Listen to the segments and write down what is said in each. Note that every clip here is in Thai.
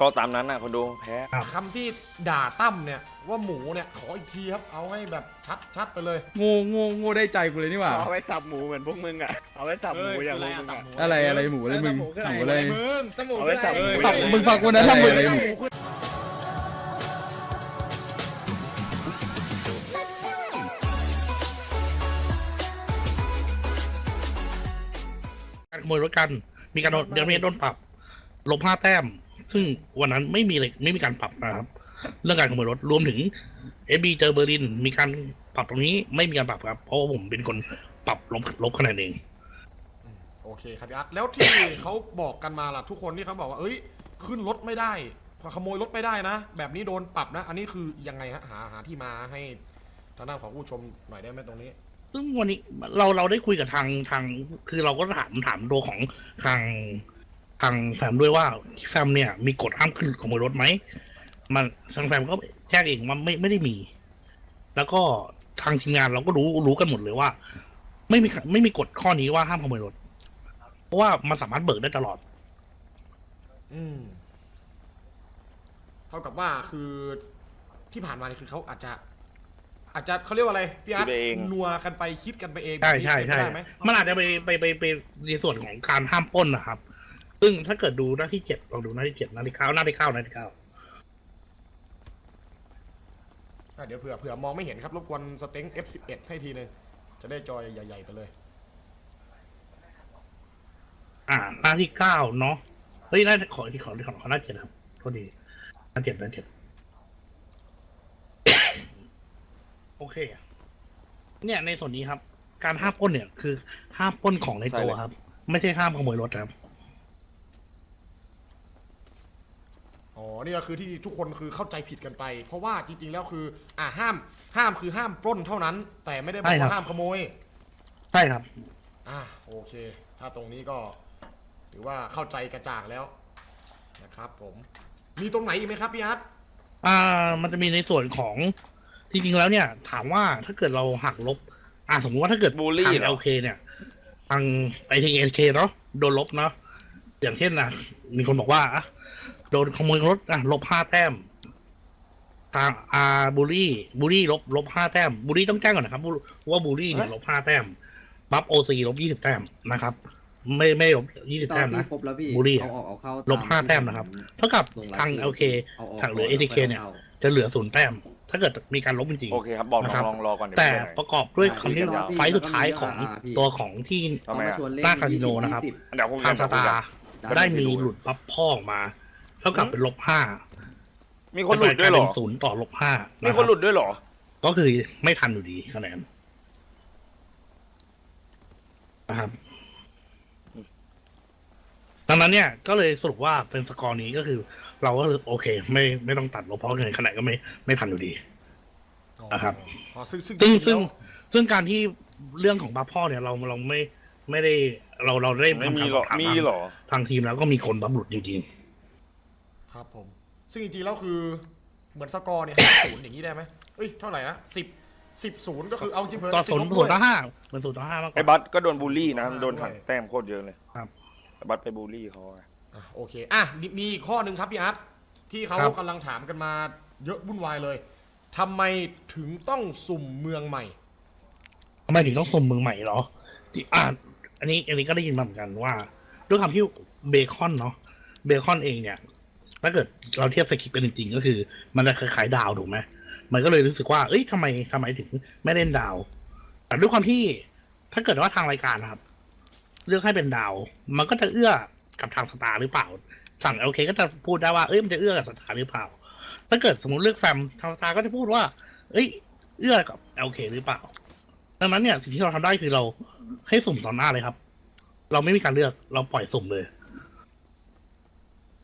ก็ตามนั้นนะคนดูแพ้คำที่ด่าตั้มเนี่ยว่าหมูเนี่ยขออีกทีครับเอาให้แบบชัดชัดไปเลยโง่โง่โง่ได้ใจกูเลยนี่หว่าเอาไว้สับหมูเหมือนพวกมึงอะเอาไว้สับหมูอย่างพวกมึงอะอะไรอะไรหมูอะไรมึงหมูอะไรมึงตั้งหมูเอาไว้สับหมูสับมึงฟังกูนะถ้ามึงอะไรหมูคือการขโมยรถกัน มีการโดนเดือนเมษโดนปรับลบห้าแต้ม ซึ่งวันนั้นไม่มีเลยไม่มีการปรับนะครับเรื่องการขโมยรถรวมถึงเอบีเจอเบอร์ลินมีการปรับตรงนี้ไม่มีการปรับครับ เพราะว่าผมเป็นคนปรับลบลบคะแนนเองโอเคครับพี่อาร์ตแล้วที่เขาบอกกันมาล่ะทุกคนที่เขาบอกว่าเอ้ย ขึ้นรถไม่ได้ขโมยรถไม่ได้นะ แบบนี้โดนปรับนะ อันนี้คือยังไงฮะหาหาที่มาให้ทางด้านของผู้ชมหน่อยได้ไหมตรงนี้ ซึ่งวันนี้เราเราได้คุยกับทางทาง คือเราก็ถามถามตัวของทาง ทางแฟมด้วยว่าแฟมเนี่ย มีกฎห้ามขึ้นขโมยรถไหมมันทางแฟมก็แจ้งเองว่าไม่ไม่ได้มี แล้วก็ทางทีมงานเราก็รู้รู้กันหมดเลยว่า ไม่มีไม่มีกฎข้อนี้ว่าห้ามขโมยรถ เพราะว่ามันสามารถเบิกได้ตลอด อืมเท่ากับว่าคือที่ผ่านมานี่คือเขาอาจจะ อาจจะเขาเรียกว่าอะไรพี่อาร์ตคิดไปเอง นัวกันไปคิดกันไปเองใช่ใช่แบบนี้ใช่เป็นไปได้ไหมมันอาจจะไปไปไปไปในส่วนของการห้ามปล้นนะครับ ซึ่งถ้าเกิดดูหน้าที่เจ็ดลองดูหน้าที่เจ็ดหน้าที่เก้าหน้าที่เก้าหน้าที่เก้าอะเดี๋ยวเผื่อเผื่อมองไม่เห็นครับรบกวนสเต็ง F11 ให้ทีนึงจะได้จอยใหญ่ ๆ ไปเลย อ่า หน้าที่เก้าเนาะเฮ้ยหน้าขอที่ขอที่ขอขอหน้าเจ็ดครับโทษดีหน้าเจ็ดหน้าเจ็ดโอเค เนี่ยในส่วนนี้ครับ การห้ามปล้นเนี่ย คือห้ามปล้นของในตัวครับ ไม่ใช่ห้ามขโมยรถครับ อ๋อ นี่ก็คือที่ทุกคนคือเข้าใจผิดกันไป เพราะว่าจริงๆแล้วคือ อ่าห้าม ห้ามคือห้ามปล้นเท่านั้น แต่ไม่ได้บอกใช่ครับ ว่าห้ามขโมย ใช่ครับ อ่าโอเค ถ้าตรงนี้ก็ถือว่าเข้าใจกระจ่างแล้วนะครับผม มีตรงไหนอีกไหมครับพี่อาร์ตอ่ามันจะมีในส่วนของจริงๆแล้วเนี่ย ถามว่าถ้าเกิดเราหักลบ อ่าสมมติว่าถ้าเกิดบูลลี่ทางเหรอ LK เนี่ยทางไอทีเอเคเนาะโดนลบเนาะอย่างเช่นนะมีคนบอกว่าอะ โดนขโมยรถอะลบห้าแต้มทางอาบูลลี่บูลลี่ลบลบห้าแต้มบูลลี่ต้องแจ้งก่อนนะครับบูว่าบูลลี่เนี่ยลบห้าแต้มบัฟโอซีลบยี่สิบแต้มนะครับ ไม่ไม่ลบยี่สิบตอแต้นมนี้นะครบแล้วพี่บุรีเอาออกเอาเข้าลบห้าแต้มนะครับ เท่ากับทาง LK ทางหรือ ATK เนี่ย จะเหลือศูนย์แต้ม ถ้าเกิดมีการลบจริงโอเคครับบอกนะครับน้องๆรอก่อนเดี๋ยวๆแต่ไปไหนประกอบด้วยคำที่ยาวไฟล์สุดท้ายของตัวของที่ทำไมอะหน้าคาสิโนนะครับเดี๋ยวผมทางสตาร์ได้มีหลุดบัฟพ่อออกมา เท่ากับเป็นลบห้ามีคนหลุดด้วยเหรอเป็นศูนย์ต่อลบห้ามีมีคนหลุดด้วยเหรอ ก็คือไม่ทันอยู่ดีคะแนนนะครับดังนั้นเนี่ยก็เลยสรุปว่าเป็นสกอร์นี้ก็คือ เราก็โอเค ไม่ไม่ต้องตัดลบเพราะเงินคะแนนก็ไม่ไม่ทันอยู่ดีนะครับอ๋อซึ่งซึ่งซึ่งจริซึ่งๆแล้วซึ่งการที่เรื่องของบัฟพ่อเนี่ยเราเราไม่ไม่ได้เราเราได้ไม่มีทำการหรอสอบถามมีเหรอทางทีมแล้วก็มีคนบัฟหลุดจริง ครับผม ซึ่งจริงๆแล้วคือเหมือนสกอร์เนี่ยห้าศูนย์อย่างนี้ได้ไหมเอ้ยเท่าไหร่นะสิบสิบศูนย์ก็คือเอาจริงๆเพิ่ๆก็ศูนย์ติดลบศูนย์ด้ต่วอห้าเหมือนศูนย์ต่อห้ามากกไอ้ว่า บัสก็โดนบูลลี่นะอ่าโดนหักด้วยแต้มโคตรเยอะเลยครับ ไอ้บัสไปบูลลี่เขาอะอะโอเคอะมีมีอีกข้อหนึ่งครับพี่อาร์ตที่เขาครับ กำลังถามกันมาเยอะวุ่นวายเลยทำไมถึงต้องสุ่มเมืองใหม่ ทำไมถึงต้องส่งเมืองใหม่เหรอที่อ่าอันนี้อันนี้ก็ได้ยินมาเหมือนกันว่า ด้วยความที่เบคอนเนาะเบคอนเองเนี่ย ถ้าเกิดเราเทียบสคริปต์กันจริงๆก็คือ มันจะคล้ายๆดาวถูกไหมมันก็เลยรู้สึกว่า เอ้ยทำไมทำไมถึงไม่เล่นดาว แต่ด้วยความที่ถ้าเกิดว่าทางรายการนะครับ เลือกให้เป็นดาว มันก็จะเอื้อกับทางสตาร์หรือเปล่าสั่งโอเคก็จะพูดได้ว่าเอ้ยมันจะเอื้อกับสตาร์หรือเปล่า ถ้าเกิดสมมติเลือกแฟมทางสตาร์ก็จะพูดว่า เอ้ย เอื้อกับโอเคหรือเปล่า ดังนั้นเนี่ยสิ่งที่เราทำได้คือเราให้สุ่มต่อหน้าเลยครับ เราไม่มีการเลือกเราปล่อยสุ่มเลย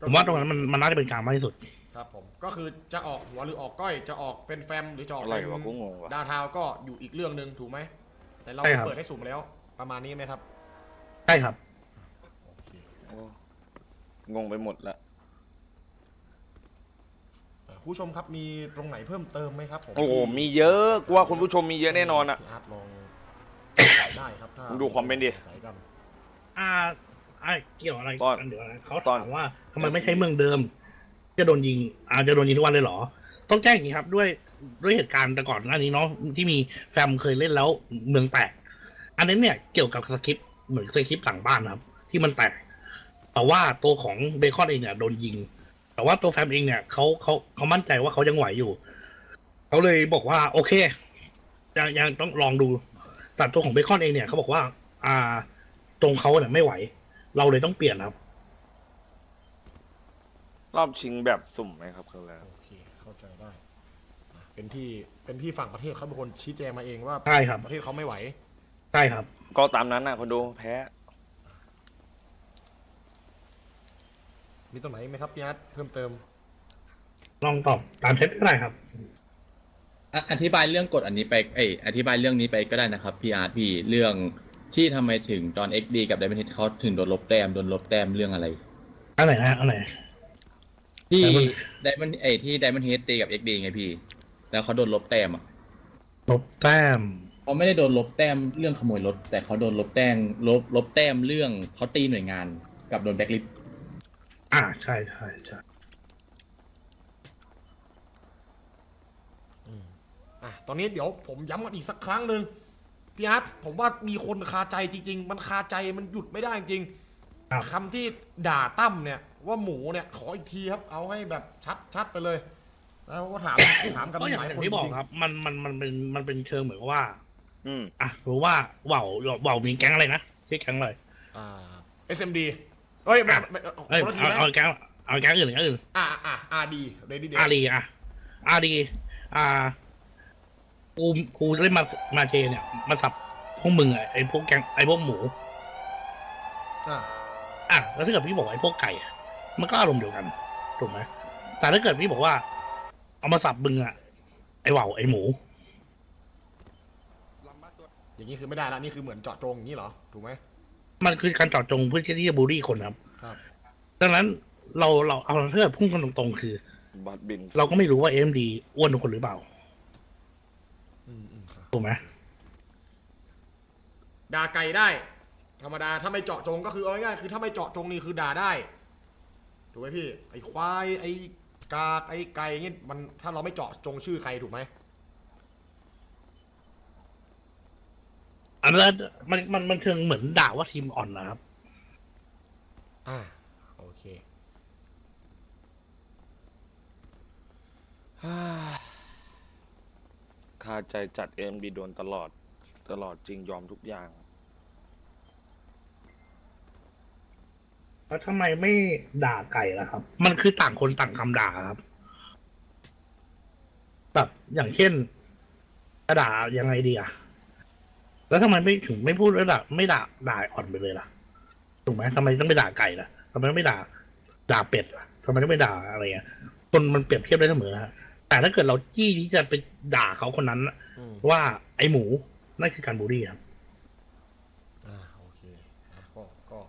ผมว่าตรงนั้นมันมันน่าจะเป็นกลางมากที่สุด ครับผมก็คือจะออกหัวหรือออกก้อยจะออกเป็นแฟมหรือจะออกอะไรเป็นวะกูงงวะ ดาวทาวก็อยู่อีกเรื่องหนึ่งถูกไหมแต่เราใช่ครับ เปิดให้สุ่มแล้ว ประมาณนี้ไหมครับใช่ครับ โอเคโอ้งงไปหมดละอะผู้ชมครับมีตรงไหนเพิ่มเติมไหมครับผมโอ้โห มีเยอะกว่าคุณผู้ชมมีเยอะแน่นอนอะ พี่อาร์ตลองได้ครับถ้ามึงดูคอมเมนต์ดิใส่กันอ่า อ่าเกี่ยวอะไรตอนกันเดี๋ยวนะเขาตอนถามว่าทำไมไม่ใช้เมืองเดิม จะโดนยิงอาจจะโดนยิงทุกวันเลยเหรอ ต้องแจ้งอย่างนี้ครับด้วยด้วยเหตุการณ์แต่ก่อนหน้านี้เนาะที่มีแฟมเคยเล่นแล้วเมืองแตก อันนั้นเนี่ยเกี่ยวกับสคริปต์เหมือนสคริปต์หลังบ้านนะครับ ที่มันแตกแต่ว่าตัวของเบคอนเองเนี่ยโดนยิง แต่ว่าตัวแฟมเองเนี่ยเขาเขาเขามั่นใจว่าเขายังไหวอยู่เขาเลยบอกว่า โอเคยังยังต้องลองดูแต่ตัวของเบคอนเองเนี่ยเขาบอกว่า อ่า ตรงเขาเนี่ยไม่ไหว เราเลยต้องเปลี่ยนครับ รอบชิงแบบสุ่มไหมครับคือแล้ว โอเค เข้าใจได้อะเป็นที่เป็นที่ฝั่งประเทศเขาเป็นคนชี้แจงมาเองว่าใช่ครับ ประเทศเขาไม่ไหว ใช่ครับ ก็ตามนั้นนะคนดูแพ้ มีตรงไหนไหมครับพี่อาร์ตเพิ่มเติม ลองตอบตามเทปก็ได้ครับ อะอธิบายเรื่องกฎอันนี้ไปเอยอธิบายเรื่องนี้ไปก็ได้นะครับพี่อาร์ตพี่เรื่อง ที่ทำไมถึงตอน XD กับ Diamond Head เขาถึงโดนลบแต้มโดนลบแต้มเรื่องอะไร อันไหนนะอันไหน ที่ Diamond Diamond เอยที่ Diamond Head ตีกับ XD ไงพี่ แล้วเขาโดนลบแต้มอะลบแต้ม เขาไม่ได้โดนลบแต้มเรื่องขโมยรถ แต่เขาโดนลบแต้มลบลบแต้มเรื่องเขาตีหน่วยงานกับโดนแบ็คลิสต์อ่าใช่ใช่ใช่อะตอนนี้เดี๋ยวผมย้ำกันอีกสักครั้งหนึ่ง พี่อาร์ตผมว่ามีคนคาใจจริง ๆ มันคาใจมันหยุดไม่ได้จริงครับ คำที่ด่าตั้มเนี่ย ว่าหมูเนี่ยขออีกทีครับ เอาให้แบบชัดชัดไปเลย แล้วก็ถาม ถามกันก็อย่างหลายอย่างคนที่บอกจงๆ ครับ มันมันมันเป็นมันเป็นเชิงเหมือนกับว่า อืม อะรู้ว่าว่าวว่าวมีแก๊งอะไรนะชื่อแก๊งอะไร อ่า SMD เอ้ยไม่ไม่เอ้ยคนละทีเอานะเอาแก๊งเอาแก๊งอื่นแก๊งอื่นอ่าอ่าอาดีเรดี้เดอารีอะอารีอ่า กูกูเล่นมามาเจเนี่ยมาสับพวกมึงอะไอ้พวกแก๊งไอ้พวกหมู อ่าอะแล้วถ้าเกิดพี่บอกว่าไอ้พวกไก่อะมันก็อารมณ์เดียวกันถูกไหมแต่ถ้าเกิดพี่บอกว่า เอามาสับมึงอะไอ้ว่าวไอ้หมู อย่างนี้คือไม่ได้ละนี่คือเหมือนเจาะจงอย่างนี้เหรอถูกไหม มันคือการเจอดจงเพื่อที่จะบูลลี่คนครับครับ ดังนั้นเราเราเอาถ้าเกิดพุ่งกันตรงๆคือ บัตรบิน เราก็ไม่รู้ว่าเอ็มดีอ้วนทุกคนหรือเปล่าอืมอืมครับ ถูกไหมด่าไก่ได้ ธรรมดาถ้าไม่เจาะจงก็คือเอาง่ายๆคือถ้าไม่เจาะจงนี่คือด่าได้ถูกไหมพี่ไอ้ควายไอ้กากไอ้ไก่เงี้ยมันถ้าเราไม่เจาะจงชื่อใครถูกไหมอันนั้นมันมันมันเชิงเหมือนด่าว่าทีมอ่อนนะครับ อ่าโอเค คาใจจัดเอ็มดีโดนตลอด ตลอดจริงยอมทุกอย่าง แล้วทำไมไม่ด่าไก่ล่ะครับ มันคือต่างคนต่างคำด่าครับ แบบอย่างเช่นจะด่ายังไงดีอะแล้วทำไมไม่ถึงไม่พูดแล้วด่าไม่ด่าด่าอ่อนไปเลยล่ะถูกไหมทำไมต้องไปด่าไก่ล่ะทำไมไม่ด่า ด่าเป็ดล่ะทำไมต้องไปด่าอะไรอะคนมันเปรียบเทียบได้เสมอฮะ แต่ถ้าเกิดเราจี้ที่จะไปด่าเขาคนนั้นน่ะอืมว่าไอ้หมูนั่นคือการบูลลี่ครับอ่าโอเคอะก็ก็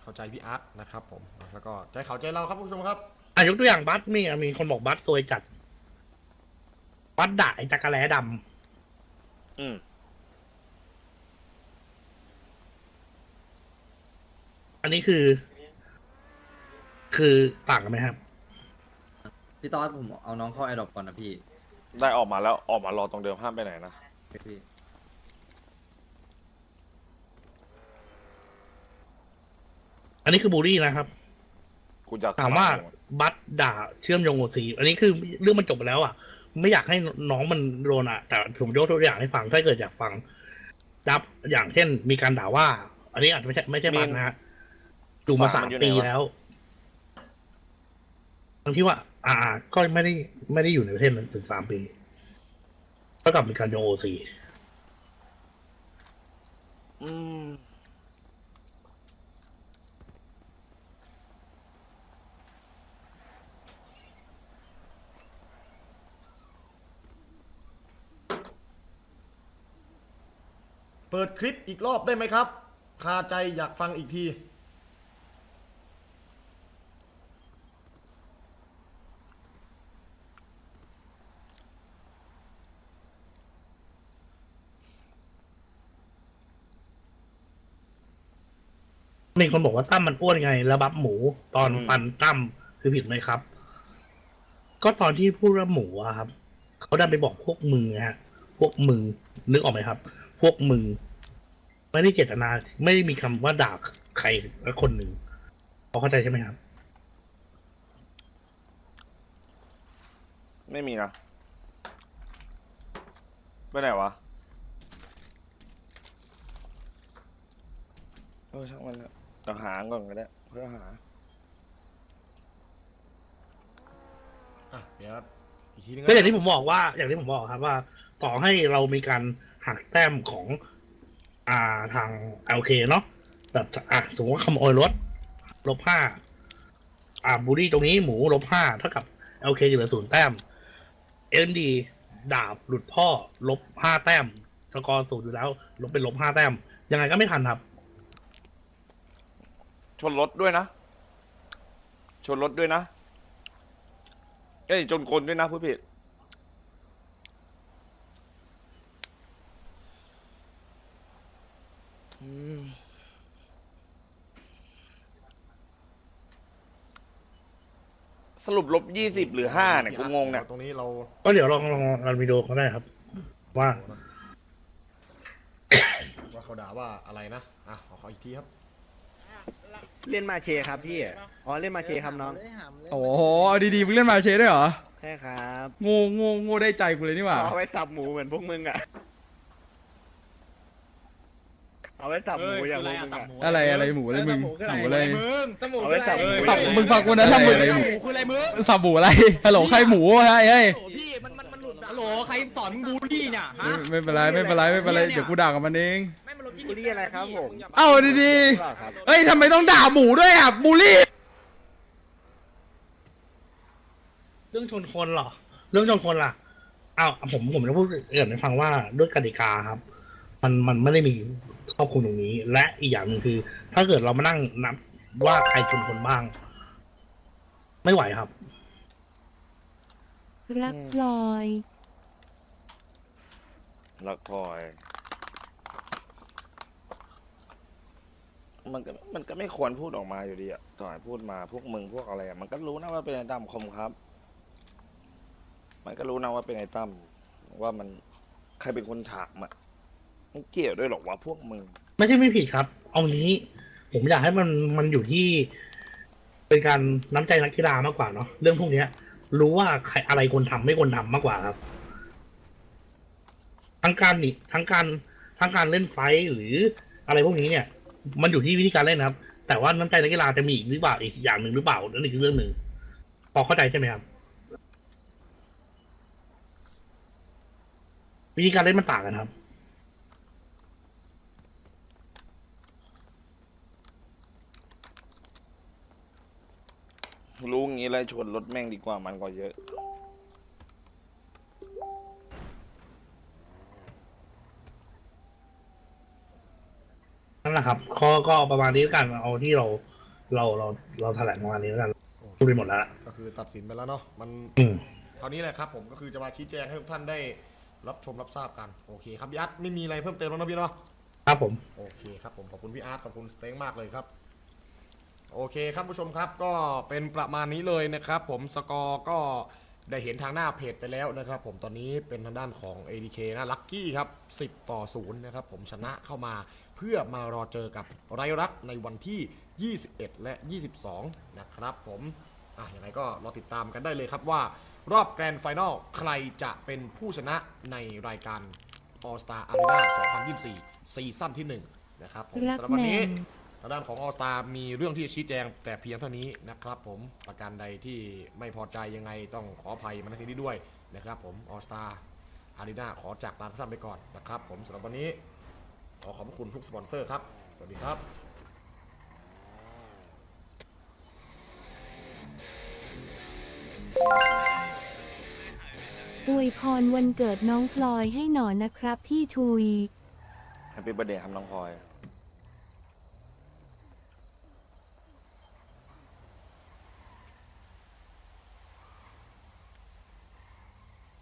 เข้าใจพี่อาร์ตนะครับผมแล้วก็ใจเขาใจเราครับผู้ชมครับอะยกตัวอย่างบัสมีอะมีคนบอกบัสซวยจัดบัสด่าไอ้จักรแล้ดำอืมอันนี้คือ คือต่างกันไหมครับ พี่ตอสผมเอาน้องเข้าไอดอปก่อนนะพี่ได้ออกมาแล้วออกมารอตรงเดิมห้ามไปไหนนะพี่ อันนี้คือบูลลี่นะครับ กูจะถามว่าบัสด่าเชื่อมโยงกับสี อันนี้คือเรื่องมันจบไปแล้วอะ ไม่อยากให้น้องมันโดนอะ แต่ผมยกตัวอย่างให้ฟังถ้าเกิดอยากฟังดับอย่างเช่น มีการด่าว่า อันนี้อาจจะไม่ใช่ไม่ใช่บัสนะฮะอยู่มาสามปีแล้วทั้งที่ว่า อ่าก็ไม่ได้ไม่ได้อยู่ในประเทศนั้นถึงสามปีเท่ากับมีการโยงโอซีอืมเปิดคลิปอีกรอบได้ไหมครับ คาใจอยากฟังอีกที มีคนบอกว่าตั้มมันอ้วนไงแล้วบัฟหมูตอนฟันตั้มคือผิดไหมครับ ก็ตอนที่พูดรื่องหมูอะครับ เขาดันไปบอกพวกมึงนะฮะ พวกมึงนึกออกไหมครับ พวกมึงไม่ได้เจตนา ไม่ได้มีคำว่าด่าใครละคนหนึ่งพอเข้าใจใช่ไหมครับ ไม่มีนะไปไหนวะเออช่างมันเถอะ เอาหาก่อนก็ได้เพื่อหา อะเดี๋ยวอีกทีนึงก็อย่างที่ผมบอกว่า อย่างที่ผมบอกครับว่าต่อให้เรามีการหักแต้มของ อ่าทางโอเคเนาะแบบอะสมมติว่าขโมยรถลบห้าอ่าบูรี่ตรงนี้หมูลบห้าเท่ากับโอเคอยู่เหลือศูนย์แต้มเอ็มดีดาบหลุดพ่อลบห้าแต้ม สกอร์ศูนย์อยู่แล้ว ลบเป็นลบห้าแต้ม ยังไงก็ไม่ทันครับ ชนรถด้วยนะ ชนรถด้วยนะเอ้ยชนคนด้วยนะผู้ผิดอืมสรุปลบยี่สิบหรือห้าเนี่ยกูงงเนี่ยตรงนี้เราก็เดี๋ยวลองลองลองวิดีโอก็ได้ครับ ว่า ว่าเขาด่าว่าอะไรนะ อะขอขออีกทีครับ เล่นมาเชครับพี่ อ๋อเล่นมาเชครับน้อง โอ้โหเอาดีๆมึงเล่นมาเชได้วยเหรอใช่ครับโง่โง่โง่ได้ใจกูเลยนี่หว่าเอาไว้สับหมูเหมือนพวกมึงอะ เอาไว้สับหมูอย่างพวกมึงอะ อะไรอะไรหมูอะไรมึงหมูอะไรเอาไว้สับหมูสับมึงฟังกูนะถ้ามึงหมูคืออะไรมึงสับหมูอะไรฮัลโหลใครหมูฮะไอ้เฮ้ยโอ้พี่มันมันมันหลุดฮัลโหลใครสอนมึงบูลลี่เนี่ยฮะไม่ไม่เป็นไรไม่เป็นไรไม่เป็นไรเดี๋ยวกูด่ากับมันเองไม่มันล บยี่บูลลี่อะไรครับผมเอ้าดีเปล่าครับๆเอ้ยทำไมต้องด่าหมูด้วยอะบูลลี่ เรื่องชนคนเหรอ เรื่องชนคนล่ะอ้าวผมผมจะพูดเกิดให้ฟังว่าด้วยกติกาครับ มันมันไม่ได้มีครอบคลุมตรงนี้ และอีกอย่างหนึ่งคือ ถ้าเกิดเรามานั่งนับว่าใครชนคนบ้าง ไม่ไหวครับ รักพลอยลักพลอย มันก็มันก็ไม่ควรพูดออกมาอยู่ดีอะต่อให้พูดมาพวกมึงพวกอะไรอะมันก็รู้นะว่าเป็นไอ้ตั้มคมครับ มันก็รู้นะว่าเป็นไอ้ตั้มว่ามันใครเป็นคนถามอะมันเกี่ยวด้วยหรอกว่าพวกมึง ไม่ใช่ไม่ผิดครับ เอางี้ ผมอยากให้มันมันอยู่ที่ เป็นการน้ำใจนักกีฬามากกว่าเนาะเรื่องพวกเนี้ย รู้ว่าใครอะไรควรทำไม่ควรทำมากกว่าครับ ทั้งการนี่ทั้งการทั้งการเล่นไฟท์หรืออะไรพวกนี้เนี่ย มันอยู่ที่วิธีการเล่นนะครับ แต่ว่าน้ำใจนักกีฬาจะมีอีกหรือเปล่าอีกอย่างหนึ่งหรือเปล่านั่นอีกเรื่องหนึ่งพอเข้าใจใช่ไหมครับ วิธีการเล่นมันต่างกันครับ รู้งี้เลยชนรถแม่งดีกว่ามันก็เยอะ นั่นแหละครับก็ก็ประมาณนี้แล้วกันเอาที่เราเราเราเราแถลงประมาณนี้แล้วกันพูดไปหมดแล้วก็คือตัดสินไปแล้วเนาะมันอืม เท่านี้แหละครับผมก็คือจะมาชี้แจงให้ทุกท่านได้รับชมรับทราบกันโอเคครับพี่อาร์ตไม่มีอะไรเพิ่มเติมแล้วนะพี่เนาะ ครับผม โอเคครับผมขอบคุณพี่อาร์ตขอบคุณสเต็งมากเลยครับ โอเคครับผู้ชมครับก็เป็นประมาณนี้เลยนะครับ ผมสกอร์ก็ ได้เห็นทางหน้าเพจไปแล้วนะครับ ผมตอนนี้เป็นทางด้านของ ADK นะลัคกี้ครับ 10 ต่อ 0 นะครับ ผมชนะเข้ามาเพื่อมารอเจอกับไรรักในวันที่ 21 และ 22 นะครับผมอะยังไงก็รอติดตามกันได้เลยครับว่ารอบแกรนด์ไฟนอลใครจะเป็นผู้ชนะในรายการ All Star Arena 2024 ซีซั่นที่ 1 นะครับผมรักสำหรับวันแมนี้น ทางด้านของ All Star มีเรื่องที่จะชี้แจงแต่เพียงเท่านี้นะครับผมประการใดที่ไม่พอใจยังไงต้องขออภัยมาณที่นี้ด้วยนะครับผม All Star Arena ขอจากลาทุกท่านไปก่อนนะครับผมสำหรับวันนี้ ขอขอบพระคุณทุกสปอนเซอร์ครับ สวัสดีครับอวยพรวันเกิดน้องพลอยให้หนอนนะครับพี่ชุย แฮปปี้เบ t ร์ a เดย์ครับน้องพลอย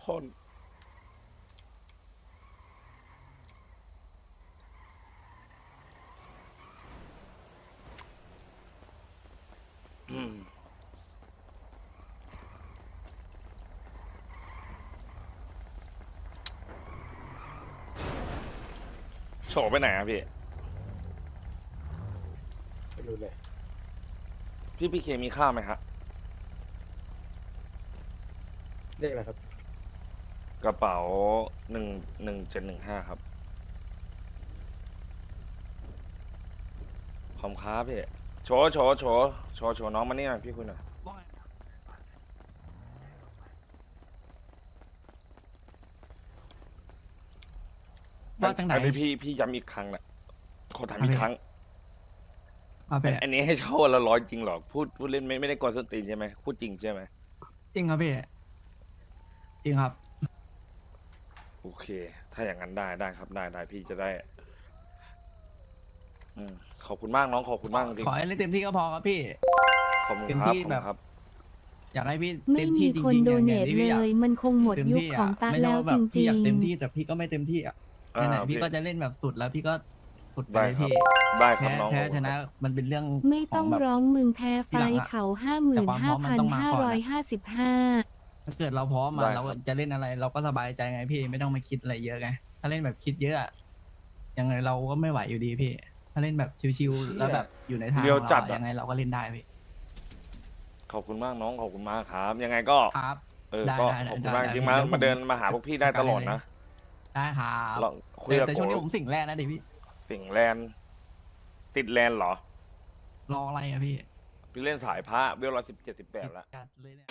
คนโฉบไปไหนอะพี่ไปดูเลยพี่พีเคมีข้าวไหมฮะ เรียกอะไรครับ กระเป๋าหนึ่งหนึ่งเจ็ดหนึ่งห้าครับ ขอบคุณครับพี่โชว์โชว์โชว์โชว์โชว์น้องมานี่หน่อยพี่คุยหน่อยว่าจังไหน อันนี้พี่พี่ย้ำอีกครั้งนะขอถามอีกครั้ง เอาไปอันนี้ให้เช่าวันละร้อยจริงเหรอพูดพูดเล่นไม่ไม่ได้กวนสนตีนใช่ไหมพูดจริงใช่ไหมจริงครับพี่จริงครับ โอเค ถ้าอย่างนั้นได้ได้ครับได้ได้พี่จะได้อืมขอบคุณมากน้องขอบคุณมากจริงขอให้เล่นเต็มที่ก็พอครับพี่ ขอบคุณเต็มครับที่ขอบแบคุบณครับ อยากให้พี่ไม่เต็มมีที่จคนริงๆโดอย่างเนอย่างทที่เลพี่อยากย มันคงหมดเต็มยุคที่ของอะตาไม่ใช่แล้วว่าแบจบพี่ริอยากงเต็มที่แต่พี่ก็ไม่เต็มที่อะอ่าไหนๆพี่โอเคก็จะเล่นแบบสุดแล้วพี่ก็สุดไปได้เลยครับ พี่ได้ครับแพ้น้องแพ้ขอบคุณชนะมันเป็นเรื่องๆ ไม่ต้องขแบบ ร้องมึงแพ้ไฟทีหลังอะเขาห้าหมื่แต่นความพร้ห้าอมมันพันต้องมาห้าก่อนร้อยอะห้าสิบห้า ถ้าเกิดเราพร้อมได้อะครับ เราจะเล่นอะไร เราก็สบายใจไงพี่ไม่ต้องมาคิดอะไรเยอะไงถ้าเล่นแบบคิดเยอะอะยังไงเราก็ไม่ไหวอยู่ดีพี่ ถ้าเล่นแบบชิวๆแล้วแบบอยู่ในทางเรียวของจัดเราอะอะ ยังไงเราก็เล่นได้พี่ขอบคุณมากน้องขอบคุณมากครับ ยังไงก็ ครับ เออได้ก็ได้ขอบคุณได้มากได้จริงได้มาเดี๋ยวผมมาเดินมาหาพวกพี่ได้ตลอดนะได้ครับลองคุยแต่กับแต่โกช่วงนี้ผมสิ่งแรกนะเดี๋ยวพี่สิ่งแลนด์ติดแลนด์เหรอ รออะไรอะพี่พี่เล่นสายพระเวลร้อยสิบเจ็ดสิบแปดแล้วจัดเลยเนี่ย